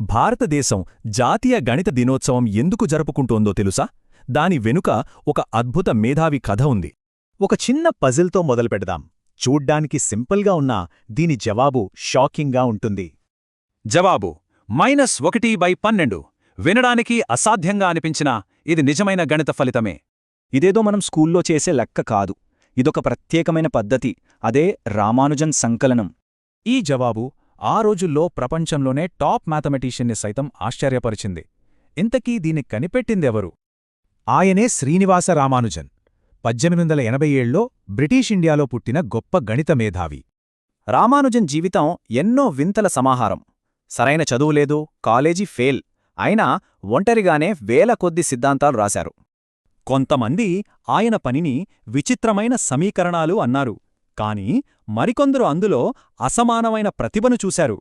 భారతదేశం జాతీయ గణిత దినోత్సవం ఎందుకు జరుపుకుంటోందో తెలుసా? దాని వెనుక ఒక అద్భుత మేధావి కథ ఉంది. ఒక చిన్న పజిల్తో మొదలుపెడదాం. చూడ్డానికి సింపుల్గా ఉన్నా దీని జవాబు షాకింగ్గా ఉంటుంది. జవాబు మైనస్ ఒకటి బై పన్నెండు. వినడానికి అసాధ్యంగా అనిపించినా ఇది నిజమైన గణిత ఫలితమే. ఇదేదో మనం స్కూల్లో చేసే లెక్క కాదు. ఇదొక ప్రత్యేకమైన పద్ధతి. అదే రామానుజన్ సంకలనం. ఈ జవాబు ఆ రోజుల్లో ప్రపంచంలోనే టాప్ మ్యాథమెటీషియన్ని సైతం ఆశ్చర్యపరిచింది. ఇంతకీ దీన్ని కనిపెట్టిందెవరు? ఆయనే శ్రీనివాస రామానుజన్. పద్దెనిమిది వందల ఎనభై ఏళ్ళో బ్రిటీష్ ఇండియాలో పుట్టిన గొప్ప గణిత మేధావి. రామానుజన్ జీవితం ఎన్నో వింతల సమాహారం. సరైన చదువులేదు కాలేజీ ఫెయిల్ అయినా ఒంటరిగానే వేల కొద్ది సిద్ధాంతాలు రాశారు. కొంతమంది ఆయన పనిని విచిత్రమైన సమీకరణాలు అన్నారు. కాని మరికొందరు అందులో అసమానమైన ప్రతిభను చూశారు.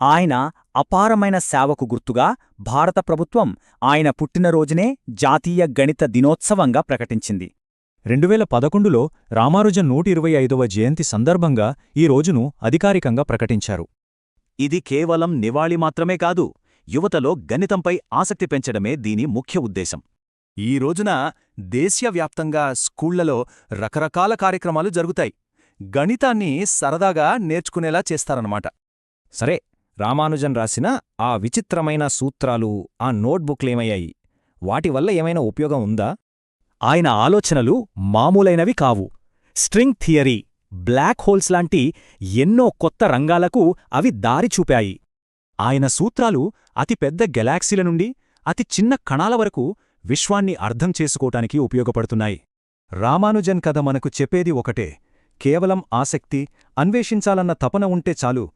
ఆయన అపారమైన సేవకు గుర్తుగా భారత ప్రభుత్వం ఆయన పుట్టినరోజునే జాతీయ గణిత దినోత్సవంగా ప్రకటించింది. రెండువేల పదకొండులో రామానుజన్ నూట ఇరవై ఐదవ జయంతి సందర్భంగా ఈ రోజును అధికారికంగా ప్రకటించారు. ఇది కేవలం నివాళి మాత్రమే కాదు యువతలో గణితంపై ఆసక్తి పెంచడమే దీని ముఖ్య ఉద్దేశం. ఈ రోజున దేశవ్యాప్తంగా స్కూళ్ళలో రకరకాల కార్యక్రమాలు జరుగుతాయి. గణితాన్ని సరదాగా నేర్చుకునేలా చేస్తారన్నమాట. సరే రామానుజన్ రాసిన ఆ విచిత్రమైన సూత్రాలు ఆ నోట్బుక్లేమయ్యాయి? వాటి వల్ల ఏమైనా ఉపయోగం ఉందా? ఆయన ఆలోచనలు మామూలైనవి కావు. స్ట్రింగ్ థియరీ బ్లాక్ హోల్స్ లాంటి ఎన్నో కొత్త రంగాలకు అవి దారి చూపాయి. ఆయన సూత్రాలు అతి పెద్ద గెలాక్సీల నుండి అతి చిన్న కణాల వరకు విశ్వాన్ని అర్థం చేసుకోటానికి ఉపయోగపడుతున్నాయి. రామానుజన్ కథ మనకు చెప్పేది ఒకటే కేవలం ఆసక్తి అన్వేషించాలన్న తపన ఉంటే చాలు.